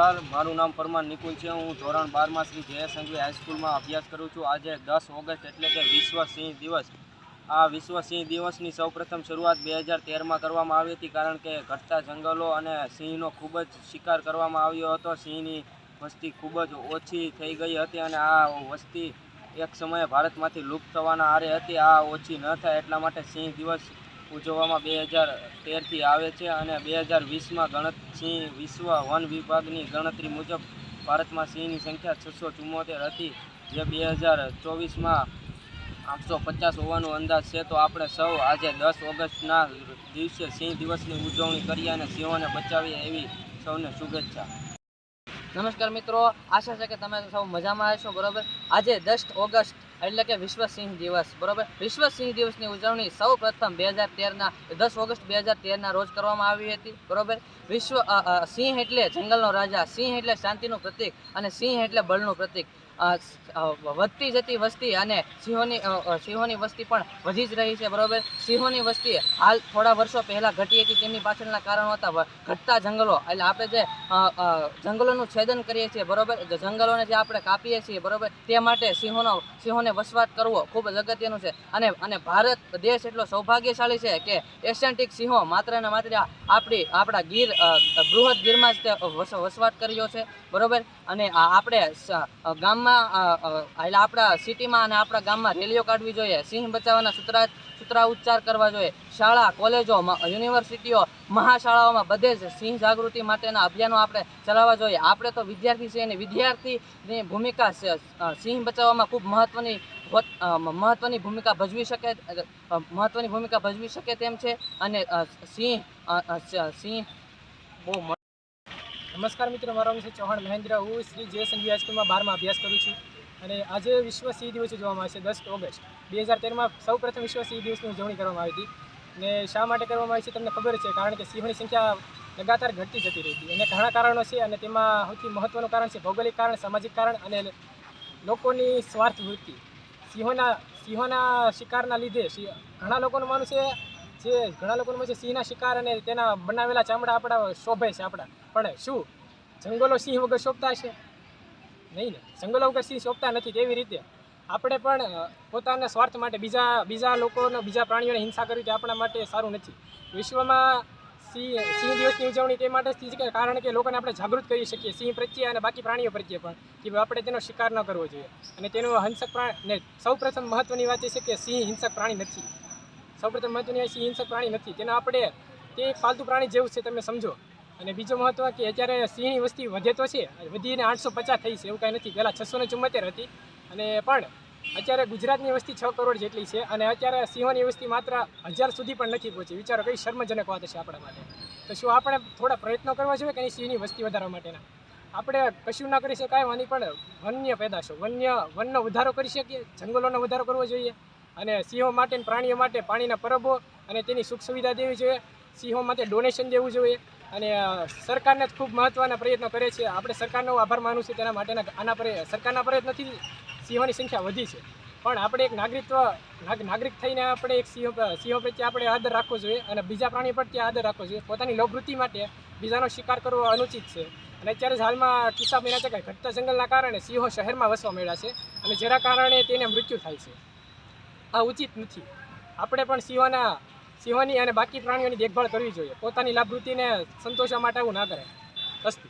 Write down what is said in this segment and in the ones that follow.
નમસ્કાર. મારું નામ પરમાર નિકુલ છે. હું ધોરણ બારમાં શ્રી જય સંઘવી હાઈસ્કૂલમાં અભ્યાસ કરું છું. આજે દસ ઓગસ્ટ એટલે કે વિશ્વ સિંહ દિવસ. આ વિશ્વ સિંહ દિવસની સૌપ્રથમ શરૂઆત બે હજાર તેરમાં કરવામાં આવી હતી, કારણ કે ઘટતા જંગલો અને સિંહનો ખૂબ જ શિકાર કરવામાં આવ્યો હતો. સિંહની વસ્તી ખૂબ જ ઓછી થઈ ગઈ હતી અને આ વસ્તી એક સમયે ભારતમાંથી લુપ્ત થવાના આરે હતી. આ ઓછી ન થાય એટલા માટે સિંહ દિવસ ઉજવવામાં બે હજાર તેરથી આવે છે અને બે હજાર વીસમાં ગણત સિંહ વિશ્વ વન વિભાગની ગણતરી મુજબ ભારતમાં સિંહની સંખ્યા છસો ચુમ્મોતેર હતી. જે બે હજાર ચોવીસમાં આઠસો પચાસ હોવાનો અંદાજ છે. તો આપણે સૌ આજે દસ ઓગસ્ટના દિવસે સિંહ દિવસની ઉજવણી કરીએ અને સિંહોને બચાવીએ એવી સૌને શુભેચ્છા. નમસ્કાર મિત્રો. આશા છે કે તમે સૌ મજામાં હશો, બરાબર? આજે દસ ઓગસ્ટ એટલે કે વિશ્વ સિંહ દિવસ, બરોબર? વિશ્વ સિંહ દિવસની ઉજવણી સૌ પ્રથમ બે હજાર તેરના, દસ ઓગસ્ટ બે હજાર તેરના રોજ કરવામાં આવી હતી, બરોબર? વિશ્વ સિંહ એટલે જંગલનો રાજા, સિંહ એટલે શાંતિનું પ્રતીક અને સિંહ એટલે બળનું પ્રતીક. વધતી જતી વસ્તી અને સિંહોની સિંહોની વસ્તી પણ વધી જ રહી છે, બરોબર? સિંહોની વસ્તી હાલ થોડા વર્ષો પહેલાં ઘટી હતી, તેમની પાછળના કારણો હતા ઘટતા જંગલો. એટલે આપણે જે જંગલોનું છેદન કરીએ છીએ, બરોબર? જંગલોને જે આપણે કાપીએ છીએ, બરોબર? તે માટે સિંહોનો, સિંહોને વસવાટ કરવો ખૂબ જ અગત્યનું છે. અને અને ભારત દેશ એટલો સૌભાગ્યશાળી છે કે એશિયાન્ટિક સિંહો માત્ર ને માત્ર આપણી, આપણા ગીર બૃહદ ગીરમાં જ તે વસ- વસવાટ કર્યો છે, બરોબર? અને આપણે ગામમાં એટલે આપણા સિટીમાં અને આપણા ગામમાં રેલીઓ કાઢવી જોઈએ, સિંહ બચાવવાના સૂત્રા સૂત્રા ઉચ્ચાર કરવા જોઈએ. શાળા, કોલેજો યુનિવર્સિટીઓ, મહાશાળાઓમાં બધે જ સિંહ જાગૃતિ માટેના અભિયાનો આપણે ચલાવવા જોઈએ. આપણે તો વિદ્યાર્થી છીએ અને વિદ્યાર્થીની ભૂમિકા સિંહ બચાવવામાં ખૂબ મહત્ત્વની મહત્ત્વની ભૂમિકા ભજવી શકે મહત્ત્વની ભૂમિકા ભજવી શકે તેમ છે અને સિંહ સિંહ બહુ નમસ્કાર મિત્રો, મારો નામ છે ચૌહાણ મહેન્દ્ર. હું શ્રી જે સંઘવી હાઈસ્કૂલમાં બારમાં અભ્યાસ કરું છું અને આજે વિશ્વ સિંહ દિવસ ઉજવવામાં આવે છે દસ ઓગસ્ટ. બે હજાર તેરમાં સૌ પ્રથમ વિશ્વ સિંહ દિવસની ઉજવણી કરવામાં આવી હતી અને શા માટે કરવામાં આવી છે તમને ખબર છે? કારણ કે સિંહોની સંખ્યા લગાતાર ઘટતી જતી રહી હતી. અને ઘણા કારણો છે અને તેમાં સૌથી મહત્ત્વનું કારણ છે ભૌગોલિક કારણ, સામાજિક કારણ અને લોકોની સ્વાર્થ વૃત્તિ સિંહોના સિંહોના શિકારના લીધે ઘણા લોકોનું માનવું છે જે ઘણા લોકોનું માનવું છે સિંહના શિકાર અને તેના બનાવેલા ચામડા આપણા શોભે છે આપણા. પણ શું? જંગલો સિંહ વગર શોભતા છે નહીં ને. જંગલો વગર સિંહ શોભતા નથી તેવી રીતે. આપણે પણ પોતાના સ્વાર્થ માટે બીજા બીજા લોકોને, બીજા પ્રાણીઓને હિંસા કરવી તે આપણા માટે સારું નથી. વિશ્વમાં સિંહ સિંહ દિવસની ઉજવણી તે માટે જ કે કારણ કે લોકોને આપણે જાગૃત કરી શકીએ, સિંહ પ્રત્યે અને બાકી પ્રાણીઓ પ્રત્યે પણ, કે આપણે તેનો શિકાર ન કરવો જોઈએ. અને તેનો હિંસક પ્રાણી ને સૌપ્રથમ મહત્ત્વની વાત એ છે કે સિંહ હિંસક પ્રાણી નથી. સૌપ્રથમ મહત્ત્વની વાત સિંહ હિંસક પ્રાણી નથી. તેના આપણે તે એક પાલતુ પ્રાણી જેવું છે, તમે સમજો. અને બીજો મહત્વ કે અત્યારે સિંહની વસ્તી વધે તો છે વધીને આઠસો પચાસ થઈ છે, એવું કાંઈ નથી. પહેલાં છસો હતી. અને પણ અત્યારે ગુજરાતની વસ્તી છ કરોડ જેટલી છે અને અત્યારે સિંહોની વસ્તી માત્ર હજાર સુધી પણ નથી પહોંચી. વિચારો, કઈ શર્મજનક વાત છે આપણા માટે. તો શું આપણે થોડા પ્રયત્નો કરવા જોઈએ કે સિંહની વસ્તી વધારવા માટેના? આપણે કશું ના કરી શકાય વાની પણ વન્ય પેદાશો વન્ય, વનનો વધારો કરી શકીએ, જંગલોનો વધારો કરવો જોઈએ અને સિંહો માટે પ્રાણીઓ માટે પાણીના પરબો અને તેની સુખ સુવિધા દેવી જોઈએ. સિંહો માટે ડોનેશન દેવું જોઈએ અને સરકારને ખૂબ મહત્ત્વના પ્રયત્નો કરે છે. આપણે સરકારનો આભાર માનું છું તેના માટેના, આના પર, સરકારના પ્રયત્નોથી સિંહોની સંખ્યા વધી છે. પણ આપણે એક નાગરિકત્વ, નાગ- નાગરિક થઈને આપણે એક સિંહો સિંહો પ્રત્યે આપણે આદર રાખવો જોઈએ અને બીજા પ્રાણી પ્રત્યે આદર રાખવો જોઈએ. પોતાની લોભવૃત્તિ માટે બીજાનો શિકાર કરવો અનુચિત છે. અને અત્યારે જ હાલમાં કિસ્સા બન્યા છે કે ઘટતા જંગલના કારણે સિંહો શહેરમાં વસવા મળ્યા છે અને જેના કારણે તેને મૃત્યુ થાય છે. આ ઉચિત નથી. આપણે પણ સિંહોના, સિંહોની અને બાકી પ્રાણીઓની દેખભાળ કરવી જોઈએ. પોતાની લાભવૃત્તિને સંતોષવા માટે આવું ના કરે અસ્તુ.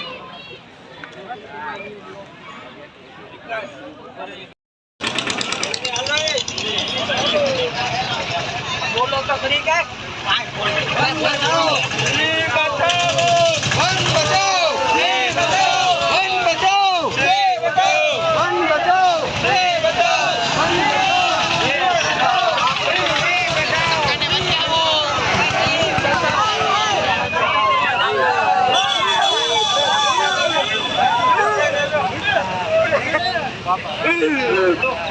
બોલો તો ખરી કાંઈ બચાવો બચાવો Não,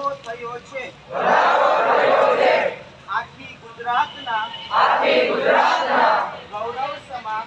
વધારો થયો છે. આખી ગુજરાતના આખી ગુજરાતના ગૌરવ સમા